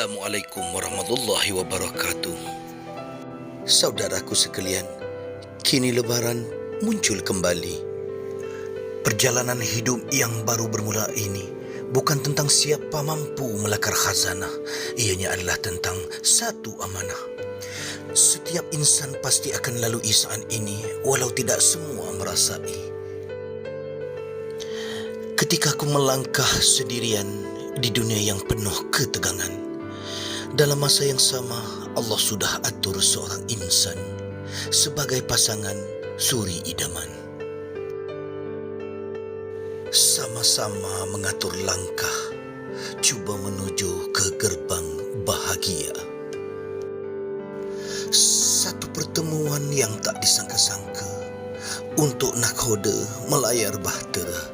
Assalamualaikum warahmatullahi wabarakatuh. Saudaraku sekalian, kini lebaran muncul kembali. Perjalanan hidup yang baru bermula ini bukan tentang siapa mampu melakar khazanah. Ianya adalah tentang satu amanah. Setiap insan pasti akan lalui saat ini walau tidak semua merasai. Ketika aku melangkah sendirian di dunia yang penuh ketegangan, dalam masa yang sama Allah sudah atur seorang insan sebagai pasangan suri idaman. Sama-sama mengatur langkah, cuba menuju ke gerbang bahagia. Satu pertemuan yang tak disangka-sangka untuk nakhoda melayar bahtera.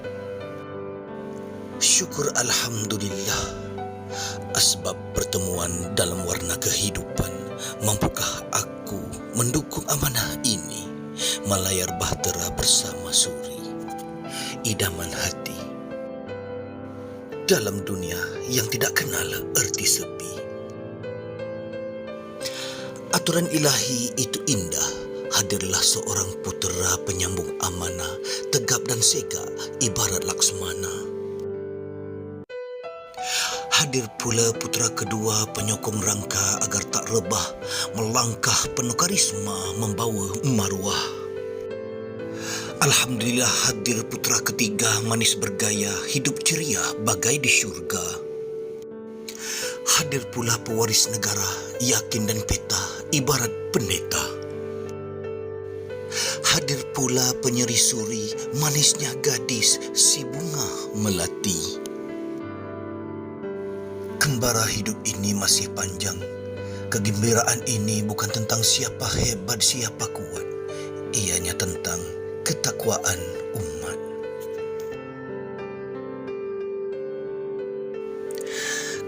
Syukur Alhamdulillah Asbab pertemuan dalam warna kehidupan Mampukah aku mendukung amanah ini? Melayar bahtera bersama suri. Idaman hati. Dalam dunia yang tidak kenal erti sepi. Aturan ilahi itu indah. Hadirlah seorang putera penyambung amanah Tegap dan sega ibarat laksmana Hadir pula putera kedua penyokong rangka agar tak rebah melangkah penuh karisma membawa maruah. Alhamdulillah hadir putera ketiga manis bergaya hidup ceria bagai di syurga. Hadir pula pewaris negara yakin dan peta ibarat pendeta. Hadir pula penyeri suri manisnya gadis si bunga melati. Kembara hidup ini masih panjang. Kegembiraan ini bukan tentang siapa hebat, siapa kuat. Ianya tentang ketakwaan umat.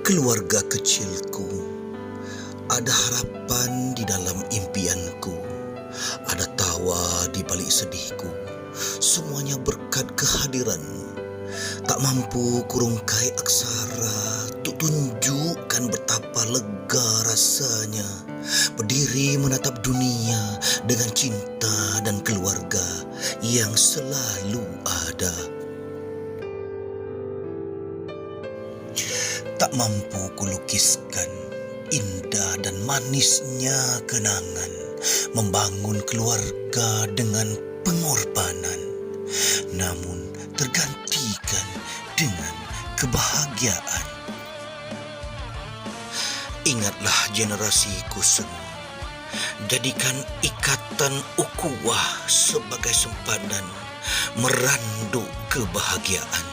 Keluarga kecilku, ada harapan di dalam impianku. Ada tawa di balik sedihku. Semuanya berkat kehadiranmu. Tak mampu kurungkai aksara tunjukkan betapa lega rasanya berdiri menatap dunia dengan cinta dan keluarga yang selalu ada. Tak mampu kulukiskan indah dan manisnya kenangan membangun keluarga dengan pengorbanan namun tergantikan dengan kebahagiaan. Ingatlah generasiku semua. Jadikan ikatan ukuah sebagai sempadan merandu kebahagiaan.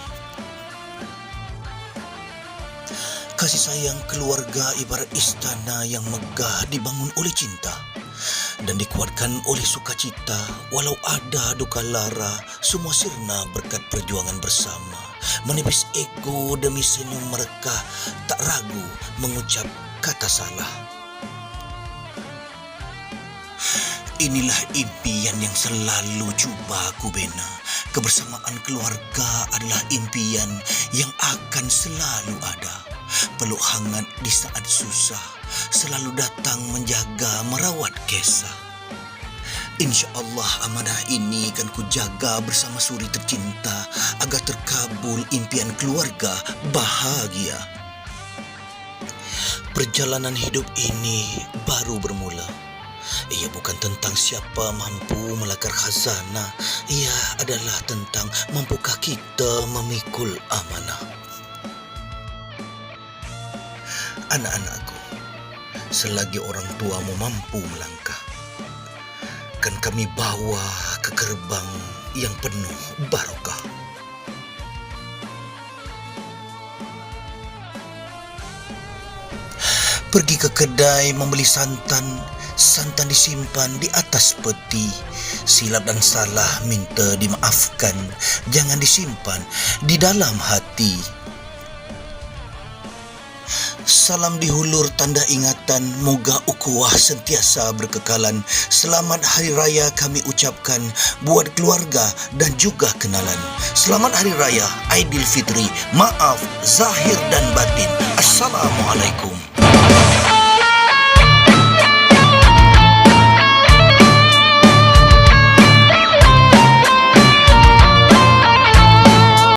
Kasih sayang keluarga ibarat istana yang megah dibangun oleh cinta dan dikuatkan oleh sukacita walau ada duka lara semua sirna berkat perjuangan bersama menipis ego demi senyum mereka tak ragu mengucap kata salah. Inilah impian yang selalu cuba aku bina. Kebersamaan keluarga adalah impian yang akan selalu ada. Peluk hangat di saat susah, selalu datang menjaga merawat kisah. Insya Allah amanah ini akan ku jaga bersama suri tercinta agar terkabul impian keluarga bahagia. Perjalanan hidup ini baru bermula. Ia bukan tentang siapa mampu melakar khazanah. Ia adalah tentang mampukah kita memikul amanah. Anak-anakku, selagi orang tuamu mampu melangkah, akan kami bawa ke gerbang yang penuh barokah. Ke kedai membeli santan, santan disimpan di atas peti. Silap dan salah minta dimaafkan, jangan disimpan di dalam hati. Salam dihulur tanda ingatan moga ukhuwah sentiasa berkekalan. Selamat Hari Raya kami ucapkan buat keluarga dan juga kenalan. Selamat Hari Raya Aidilfitri. Maaf zahir dan batin. Assalamualaikum.